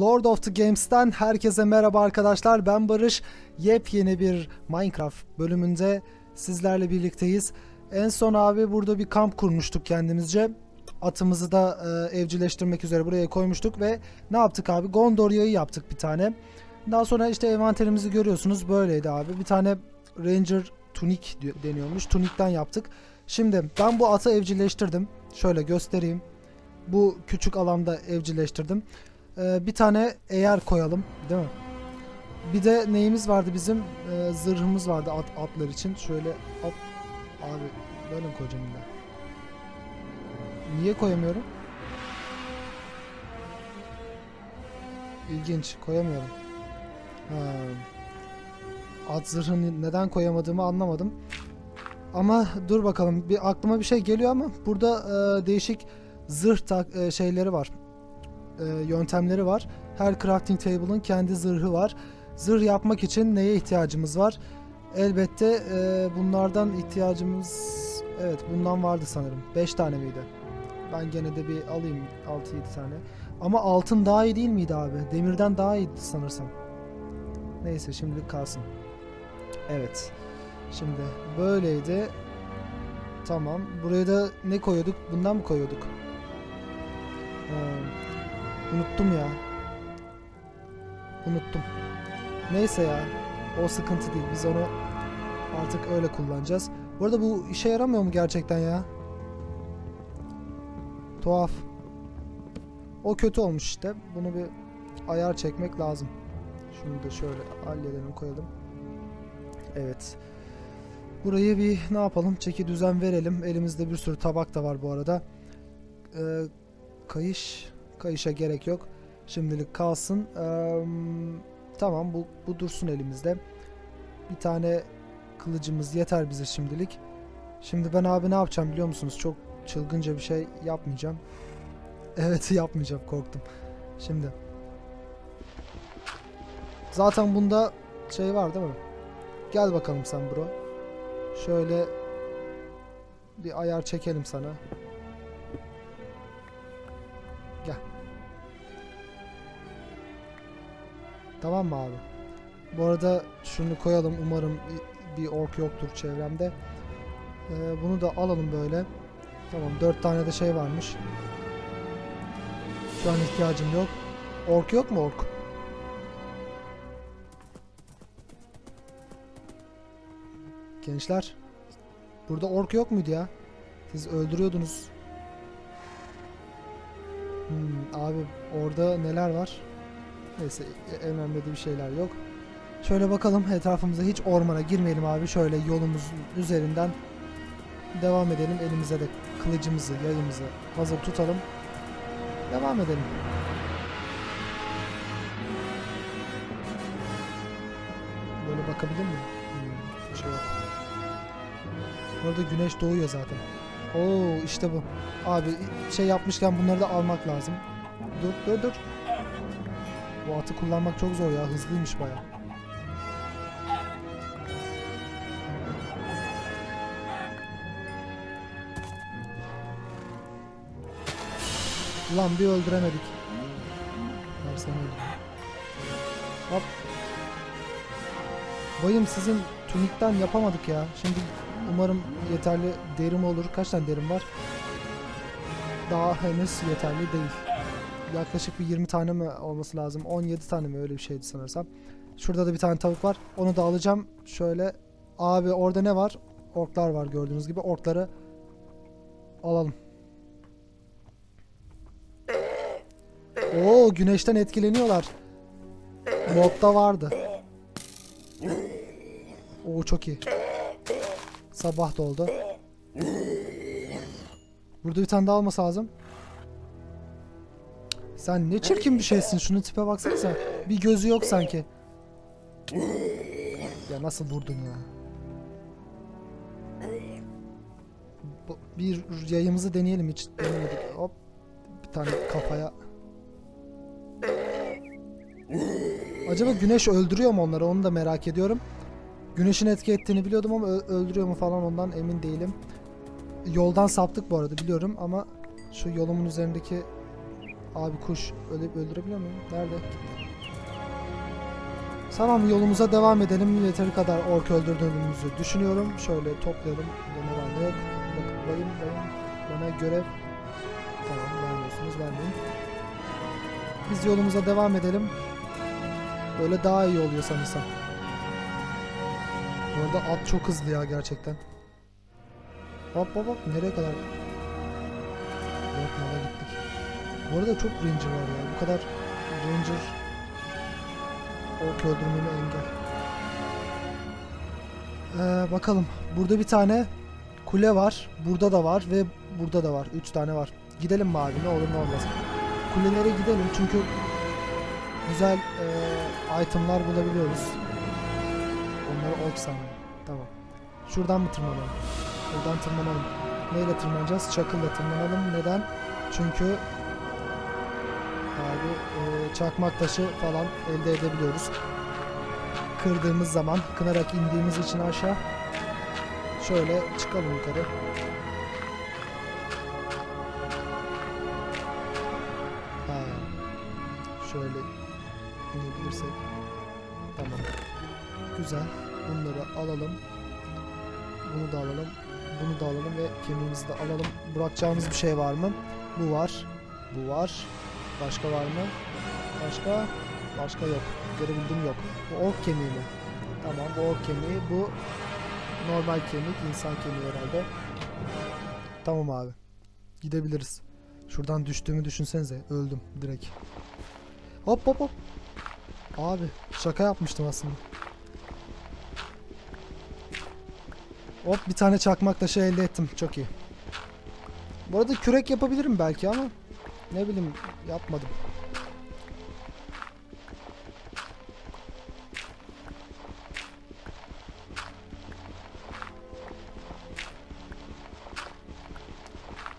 Lord of the Games'ten herkese merhaba arkadaşlar. Ben Barış. Yepyeni bir Minecraft bölümünde sizlerle birlikteyiz. En son abi burada bir kamp kurmuştuk kendimizce. Atımızı da e, evcilleştirmek üzere buraya koymuştuk ve ne yaptık abi? Gondoria'yı yaptık bir tane. Daha sonra işte envanterimizi görüyorsunuz. Böyleydi abi. Bir tane Ranger tunik deniyormuş. Tunikten yaptık. Şimdi ben bu atı evcilleştirdim. Şöyle göstereyim. Bu küçük alanda evcilleştirdim. Ee, bir tane eğer koyalım değil mi? Bir de neyimiz vardı bizim? Ee, zırhımız vardı at, atlar için. Şöyle at... Abi böyle mi koyacağım illa? Niye koyamıyorum? İlginç. Koyamıyorum. Ha. At zırhını neden koyamadığımı anlamadım. Ama dur bakalım. Bir aklıma bir şey geliyor ama burada e, değişik zırh tak, e, şeyleri var e, yöntemleri var. Her crafting table'ın kendi zırhı var. Zırh yapmak için neye ihtiyacımız var? Elbette e, bunlardan ihtiyacımız evet bundan vardı sanırım. 5 tane miydi? Ben gene de bir alayım 6-7 tane. Ama altın daha iyi değil miydi abi? Demirden daha iyiydi sanırsam. Neyse şimdilik kalsın. Evet. Şimdi böyleydi. Tamam. Buraya da ne koyuyorduk? Bundan mı koyuyorduk? Hmm. Unuttum ya. Unuttum. Neyse ya. O sıkıntı değil. Biz onu artık öyle kullanacağız. Bu arada bu işe yaramıyor mu gerçekten ya? Tuhaf. O kötü olmuş işte. Bunu bir ayar çekmek lazım. Şunu da şöyle halledelim koyalım. Evet. Burayı bir ne yapalım? Çeki düzen verelim. Elimizde bir sürü tabak da var bu arada. Ee, kayış Kayışa gerek yok. Şimdilik kalsın. Eee, tamam bu, bu dursun elimizde. Bir tane kılıcımız yeter bize şimdilik. Şimdi ben abi ne yapacağım biliyor musunuz? Çok çılgınca bir şey yapmayacağım. Evet yapmayacağım korktum. Şimdi. Zaten bunda şey var değil mi? Gel bakalım sen bro. Şöyle bir ayar çekelim sana. Tamam mı abi? Bu arada şunu koyalım. Umarım bir ork yoktur çevremde. Ee, bunu da alalım böyle. Tamam. Dört tane de şey varmış. Şu an ihtiyacım yok. Ork yok mu ork? Gençler. Burada ork yok muydu ya? Siz öldürüyordunuz. Hmm, abi orada neler var? Neyse e- önemli bir şeyler yok. Şöyle bakalım etrafımıza hiç ormana girmeyelim abi. Şöyle yolumuzun üzerinden devam edelim. Elimize de kılıcımızı, yayımızı hazır tutalım. Devam edelim. Böyle bakabilir miyim? Hmm, şey yok. Orada güneş doğuyor zaten. Oo işte bu. Abi şey yapmışken bunları da almak lazım. Dur dur dur. Bu atı kullanmak çok zor ya. Hızlıymış baya. Ulan bir öldüremedik. Öldüreyim. Hop. Bayım sizin tunikten yapamadık ya. Şimdi umarım yeterli derim olur. Kaç tane derim var? Daha henüz yeterli değil yaklaşık bir 20 tane mi olması lazım? 17 tane mi öyle bir şeydi sanırsam. Şurada da bir tane tavuk var. Onu da alacağım. Şöyle abi orada ne var? Orklar var gördüğünüz gibi. Orkları alalım. Oo güneşten etkileniyorlar. Modda vardı. Oo çok iyi. Sabah da oldu. Burada bir tane daha olması lazım. Sen ne çirkin bir şeysin. Şunun tipe baksanıza. Bir gözü yok sanki. Ya nasıl vurdun ya? Bir yayımızı deneyelim hiç denemedik. Hop. Bir tane kafaya. Acaba güneş öldürüyor mu onları? Onu da merak ediyorum. Güneşin etki ettiğini biliyordum ama öldürüyor mu falan ondan emin değilim. Yoldan saptık bu arada biliyorum ama şu yolumun üzerindeki Abi kuş öyle öldürebiliyor muyum? Nerede? Tamam yolumuza devam edelim. Yeteri kadar ork öldürdüğümüzü düşünüyorum. Şöyle toplayalım. Var ne yok. Bak bayım bayım. Bana görev. Tamam vermiyorsunuz vermeyin. Biz yolumuza devam edelim. Böyle daha iyi oluyor sanırsam. Bu arada at çok hızlı ya gerçekten. Hop hop hop nereye kadar? Yok nala gittik. Bu arada çok ranger var ya. Bu kadar ranger ork öldürmeme engel. Ee, bakalım. Burada bir tane kule var. Burada da var ve burada da var. Üç tane var. Gidelim mi abi? Ne olur ne olmaz. Kulelere gidelim çünkü güzel e, itemlar bulabiliyoruz. Onları ork sandım. Tamam. Şuradan mı tırmanalım? Buradan tırmanalım. Neyle tırmanacağız? Çakılla tırmanalım. Neden? Çünkü e, çakmak taşı falan elde edebiliyoruz. Kırdığımız zaman kınarak indiğimiz için aşağı şöyle çıkalım yukarı. Ha, şöyle inebilirsek. Tamam. Güzel. Bunları alalım. Bunu da alalım. Bunu da alalım ve kemiğimizi de alalım. Bırakacağımız bir şey var mı? Bu var. Bu var. Başka var mı? Başka? Başka yok. Görebildiğim yok. Bu ork kemiği mi? Tamam bu ork kemiği. Bu normal kemik. insan kemiği herhalde. Tamam abi. Gidebiliriz. Şuradan düştüğümü düşünsenize. Öldüm direkt. Hop hop hop. Abi şaka yapmıştım aslında. Hop bir tane çakmak taşı elde ettim. Çok iyi. Bu arada kürek yapabilirim belki ama ne bileyim yapmadım.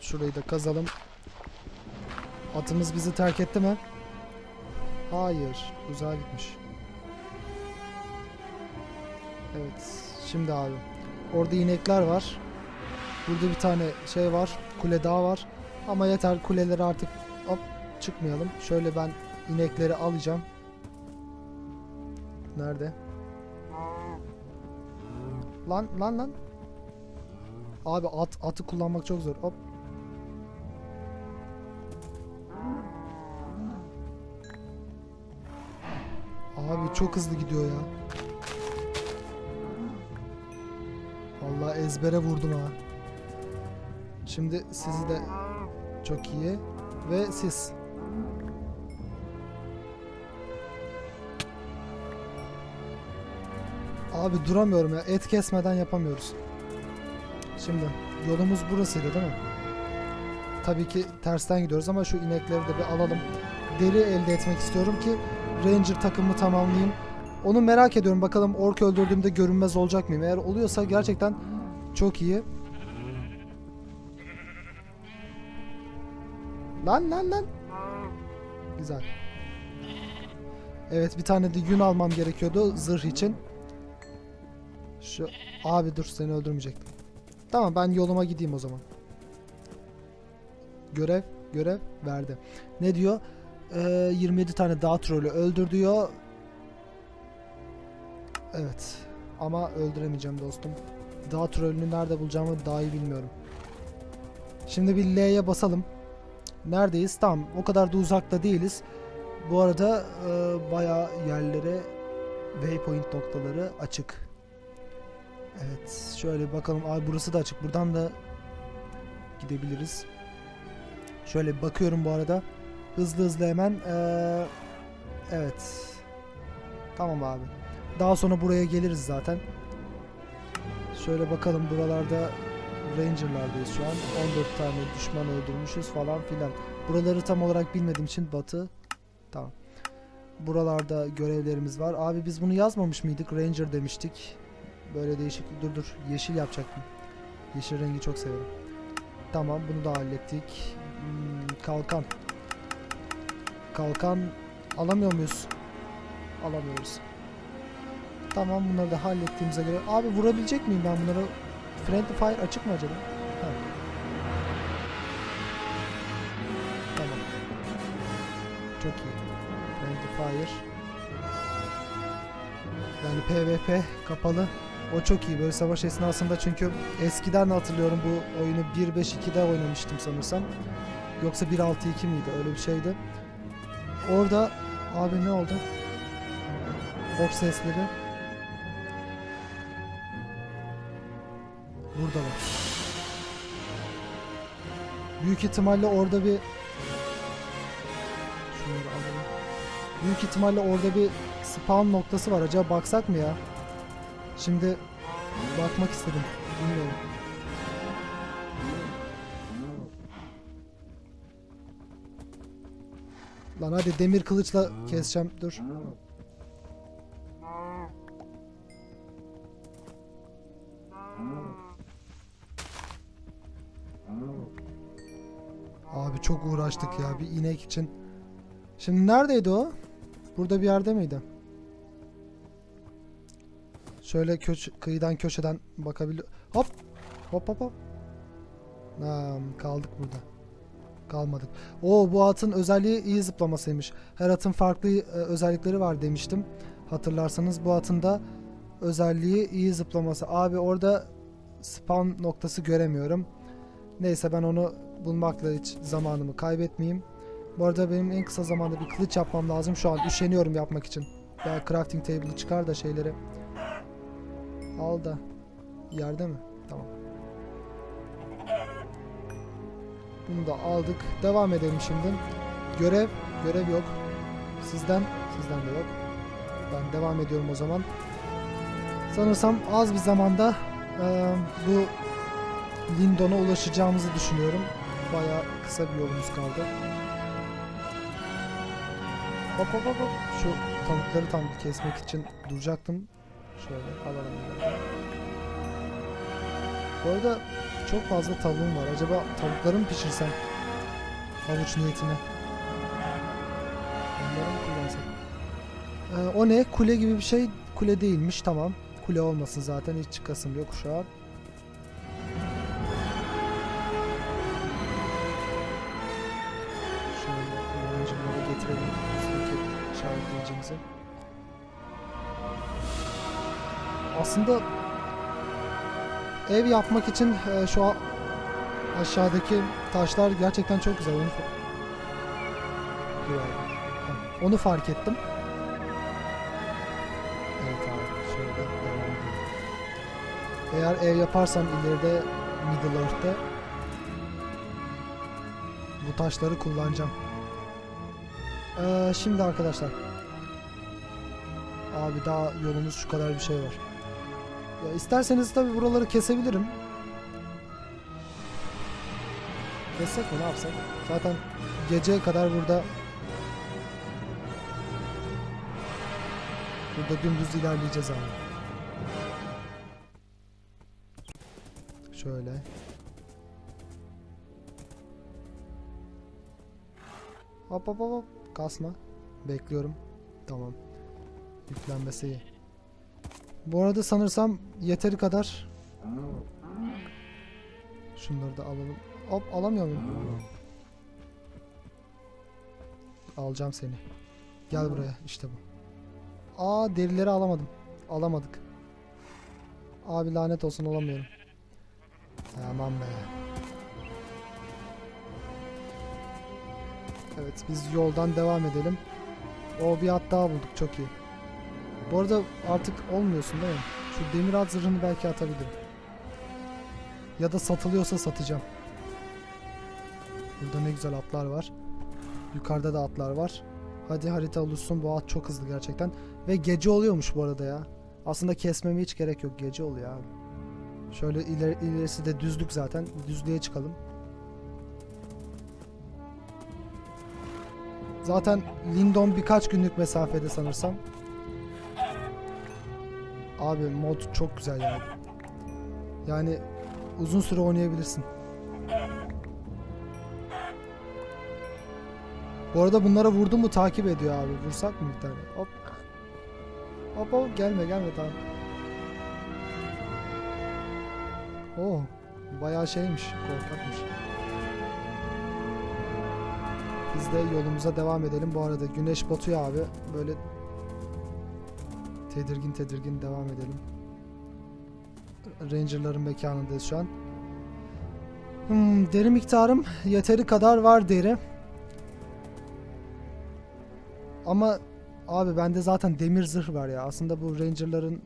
Şurayı da kazalım. Atımız bizi terk etti mi? Hayır. Uzağa gitmiş. Evet. Şimdi abi. Orada inekler var. Burada bir tane şey var. Kule daha var. Ama yeter kuleleri artık hop çıkmayalım. Şöyle ben inekleri alacağım. Nerede? Lan lan lan. Abi at atı kullanmak çok zor. Hop. Abi çok hızlı gidiyor ya. Vallahi ezbere vurdum ha. Şimdi sizi de çok iyi ve siz. Abi duramıyorum ya. Et kesmeden yapamıyoruz. Şimdi yolumuz burasıydı değil mi? Tabii ki tersten gidiyoruz ama şu inekleri de bir alalım. Deri elde etmek istiyorum ki Ranger takımı tamamlayayım. Onu merak ediyorum. Bakalım ork öldürdüğümde görünmez olacak mıyım? Eğer oluyorsa gerçekten çok iyi. Lan lan lan. Güzel. Evet bir tane de yün almam gerekiyordu zırh için. Şu abi dur seni öldürmeyecektim. Tamam ben yoluma gideyim o zaman. Görev görev verdi. Ne diyor? Ee, 27 tane dağ trolü öldür diyor. Evet. Ama öldüremeyeceğim dostum. Dağ trolünü nerede bulacağımı daha iyi bilmiyorum. Şimdi bir L'ye basalım. Neredeyiz? Tamam. O kadar da uzakta değiliz. Bu arada e, bayağı yerlere waypoint noktaları açık. Evet. Şöyle bakalım. Abi burası da açık. Buradan da gidebiliriz. Şöyle bakıyorum bu arada. Hızlı hızlı hemen. e, evet. Tamam abi. Daha sonra buraya geliriz zaten. Şöyle bakalım buralarda Ranger'lardayız şu an. 14 tane düşman öldürmüşüz falan filan. Buraları tam olarak bilmediğim için batı. Tamam. Buralarda görevlerimiz var. Abi biz bunu yazmamış mıydık? Ranger demiştik. Böyle değişiklik. Dur dur. Yeşil yapacaktım. Yeşil rengi çok severim. Tamam bunu da hallettik. Hmm, kalkan. Kalkan alamıyor muyuz? Alamıyoruz. Tamam bunları da hallettiğimize göre. Abi vurabilecek miyim ben bunları? Friendly fire açık mı acaba? Ha. Tamam. çok iyi. Friendly Fire. Yani PvP kapalı. O çok iyi böyle savaş esnasında çünkü eskiden hatırlıyorum bu oyunu 1.5.2'de oynamıştım sanırsam. Yoksa 1.6.2 miydi öyle bir şeydi. Orada abi ne oldu? Ok sesleri. Burada var. Büyük ihtimalle orada bir Şunları alalım. Büyük ihtimalle orada bir spawn noktası var. Acaba baksak mı ya? Şimdi bakmak istedim. Bilmiyorum. Lan hadi demir kılıçla keseceğim. Dur. Abi çok uğraştık ya bir inek için. Şimdi neredeydi o? Burada bir yerde miydi? Şöyle köş kıyıdan köşeden bakabiliyor. Hop. Hop hop hop. Ha, kaldık burada. Kalmadık. Oo bu atın özelliği iyi zıplamasıymış. Her atın farklı e, özellikleri var demiştim. Hatırlarsanız bu atın da özelliği iyi zıplaması. Abi orada spawn noktası göremiyorum. Neyse ben onu bulmakla hiç zamanımı kaybetmeyeyim. Bu arada benim en kısa zamanda bir kılıç yapmam lazım. Şu an üşeniyorum yapmak için. Ya crafting table'ı çıkar da şeyleri. Al da. Yerde mi? Tamam. Bunu da aldık. Devam edelim şimdi. Görev. Görev yok. Sizden. Sizden de yok. Ben devam ediyorum o zaman. Sanırsam az bir zamanda eee, bu Lindon'a ulaşacağımızı düşünüyorum. Bayağı kısa bir yolumuz kaldı. Hop hop hop hop. Şu tavukları tam kesmek için duracaktım. Şöyle alalım. Bu arada çok fazla tavuğum var. Acaba tavukları mı pişirsem? Havuç niyetine. Onları mı kullansam? Ee, o ne? Kule gibi bir şey. Kule değilmiş. Tamam. Kule olmasın zaten. Hiç çıkasım yok şu an. Aslında ev yapmak için e, şu a- aşağıdaki taşlar gerçekten çok güzel. Onu, onu fark ettim. Evet abi şöyle devam edelim. Eğer ev yaparsam ileride Middle Earth'te bu taşları kullanacağım. Ee, şimdi arkadaşlar. Abi daha yolumuz şu kadar bir şey var. Ya isterseniz tabi buraları kesebilirim. Kessek mi ne yapsak? Zaten geceye kadar burada Burada dümdüz ilerleyeceğiz abi. Şöyle. Hop hop hop. Kasma. Bekliyorum. Tamam. Yüklenmesi iyi. Bu arada sanırsam yeteri kadar Şunları da alalım. Hop alamıyor muyum? Alacağım seni. Gel buraya. işte bu. Aa derileri alamadım. Alamadık. Abi lanet olsun alamıyorum. Tamam be. Evet biz yoldan devam edelim. O bir at daha bulduk çok iyi. Bu arada artık olmuyorsun değil mi? Şu demir at zırhını belki atabilirim. Ya da satılıyorsa satacağım. Burada ne güzel atlar var. Yukarıda da atlar var. Hadi harita oluşsun. Bu at çok hızlı gerçekten. Ve gece oluyormuş bu arada ya. Aslında kesmeme hiç gerek yok. Gece oluyor abi. Şöyle ileri, ilerisi de düzlük zaten. Düzlüğe çıkalım. Zaten Lindon birkaç günlük mesafede sanırsam. Abi mod çok güzel yani. Yani uzun süre oynayabilirsin. Bu arada bunlara vurdum mu takip ediyor abi. Vursak mı bir tane? Hop. Hop hop gelme gelme tamam. Oo. Bayağı şeymiş. Korkakmış. Biz de yolumuza devam edelim. Bu arada güneş batıyor abi. Böyle tedirgin tedirgin devam edelim. Ranger'ların mekanındayız şu an. Hmm, deri miktarım yeteri kadar var deri. Ama abi bende zaten demir zırh var ya. Aslında bu Ranger'ların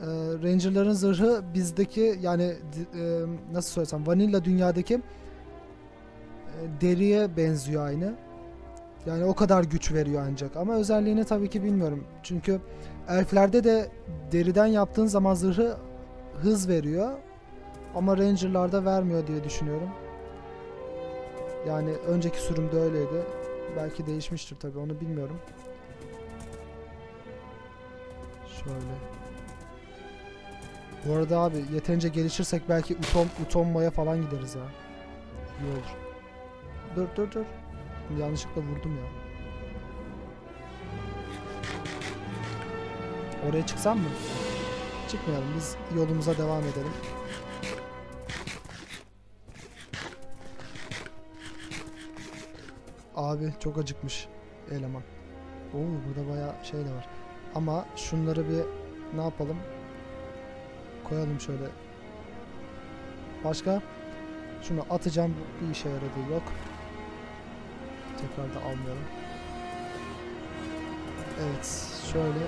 e, Ranger'ların zırhı bizdeki yani e, nasıl söylesem vanilla dünyadaki e, deriye benziyor aynı. Yani o kadar güç veriyor ancak. Ama özelliğini tabii ki bilmiyorum. Çünkü elflerde de deriden yaptığın zaman zırhı hız veriyor. Ama Ranger'larda vermiyor diye düşünüyorum. Yani önceki sürümde öyleydi. Belki değişmiştir tabii onu bilmiyorum. Şöyle. Bu arada abi yeterince gelişirsek belki Utom, Utomma'ya falan gideriz ya. İyi olur. Dur dur dur. Yanlışlıkla vurdum ya. Oraya çıksam mı? Çıkmayalım. Biz yolumuza devam edelim. Abi çok acıkmış eleman. Oo burada bayağı şey de var. Ama şunları bir ne yapalım? Koyalım şöyle. Başka? Şunu atacağım. Bir işe yaradığı yok. Tekrar da almayalım. Evet. Şöyle.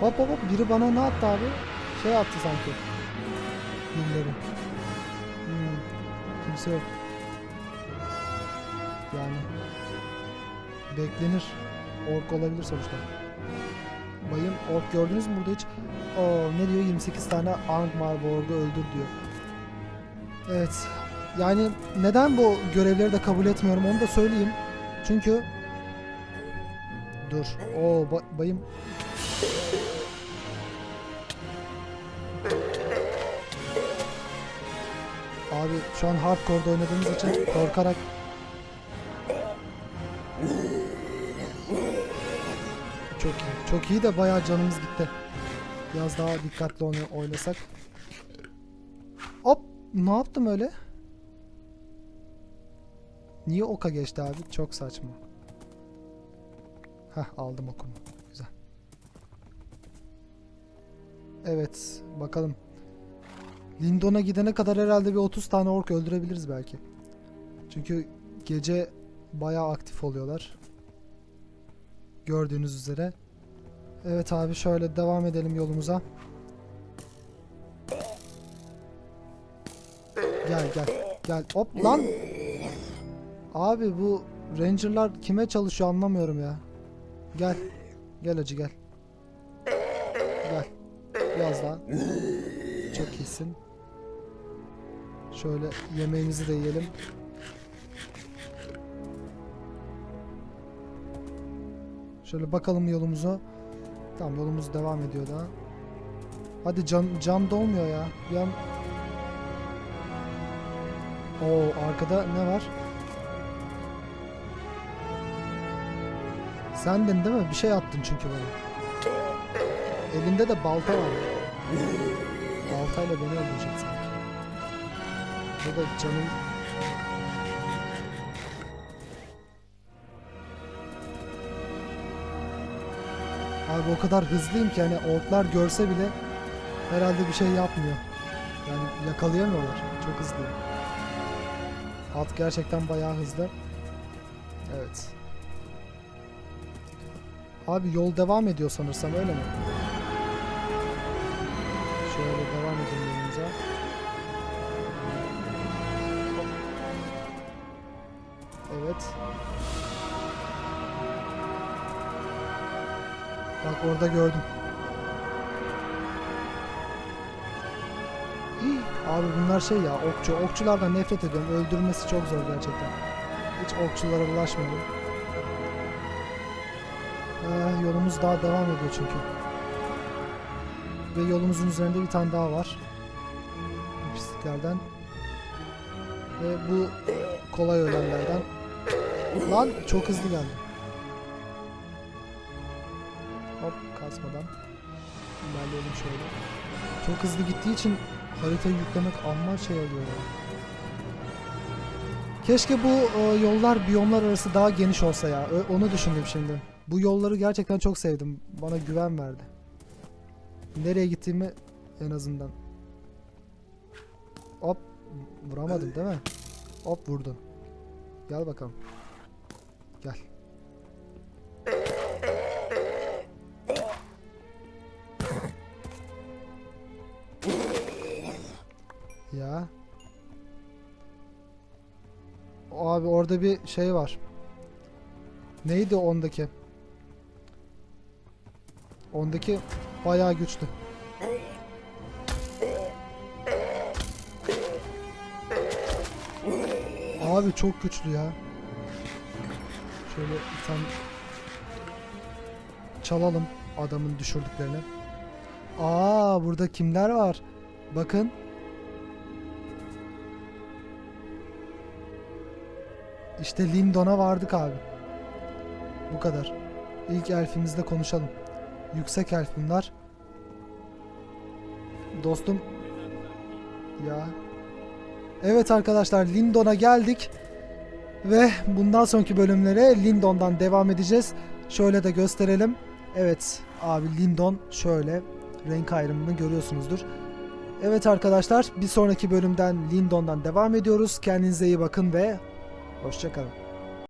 Hop hop hop. Biri bana ne attı abi? Şey attı sanki. Billeri. Hmm. Kimse yok. Yani. Beklenir. Ork olabilir sonuçta. Bayım ork gördünüz mü burada hiç? Oo, ne diyor? 28 tane Angmarborg'u öldür diyor. Evet. Yani neden bu görevleri de kabul etmiyorum onu da söyleyeyim. Çünkü Dur. Oo ba- bayım. Abi şu an hardcore'da oynadığımız için korkarak Çok iyi. Çok iyi de bayağı canımız gitti. Biraz daha dikkatli oyna- oynasak. Hop! Ne yaptım öyle? Niye oka geçti abi? Çok saçma. Heh aldım okunu. Güzel. Evet. Bakalım. Lindon'a gidene kadar herhalde bir 30 tane ork öldürebiliriz belki. Çünkü gece bayağı aktif oluyorlar. Gördüğünüz üzere. Evet abi şöyle devam edelim yolumuza. Gel gel. Gel. Hop lan. Abi bu Ranger'lar kime çalışıyor anlamıyorum ya. Gel. Gel acı gel. Gel. Biraz daha. Çok iyisin. Şöyle yemeğimizi de yiyelim. Şöyle bakalım yolumuza. Tamam yolumuz devam ediyor daha. Hadi can, can dolmuyor ya. Bir an... Oo arkada ne var? Sendin değil mi? Bir şey attın çünkü bana. Elinde de balta var. Baltayla beni öldürecek sanki. Bu da canım... Abi o kadar hızlıyım ki hani orklar görse bile herhalde bir şey yapmıyor. Yani yakalayamıyorlar. Çok hızlıyım. At gerçekten bayağı hızlı. Evet. Abi yol devam ediyor sanırsam öyle mi? Şöyle devam yolumuza. Hop. Evet. Bak orada gördüm. Hii, Abi bunlar şey ya okçu. Okçulardan nefret ediyorum. Öldürmesi çok zor gerçekten. Hiç okçulara bulaşmıyorum. Ee, yolumuz daha devam ediyor çünkü. Ve yolumuzun üzerinde bir tane daha var. Pisliklerden. Ve bu kolay ölenlerden. Lan çok hızlı geldi. Hop kasmadan. İlerleyelim şöyle. Çok hızlı gittiği için haritayı yüklemek amma şey oluyor ya. Keşke bu e, yollar biyomlar arası daha geniş olsa ya. Ö- Onu düşündüm şimdi. Bu yolları gerçekten çok sevdim. Bana güven verdi. Nereye gittiğimi en azından. Hop vuramadım değil mi? Hop vurdun. Gel bakalım. Gel. Ya. Abi orada bir şey var. Neydi ondaki? Ondaki bayağı güçlü. Abi çok güçlü ya. Şöyle bir tane çalalım adamın düşürdüklerini. Aa burada kimler var? Bakın. İşte Lindon'a vardık abi. Bu kadar. İlk elfimizle konuşalım. Yüksek elf bunlar. Dostum. Ya. Evet arkadaşlar Lindon'a geldik. Ve bundan sonraki bölümlere Lindon'dan devam edeceğiz. Şöyle de gösterelim. Evet abi Lindon şöyle renk ayrımını görüyorsunuzdur. Evet arkadaşlar bir sonraki bölümden Lindon'dan devam ediyoruz. Kendinize iyi bakın ve hoşçakalın.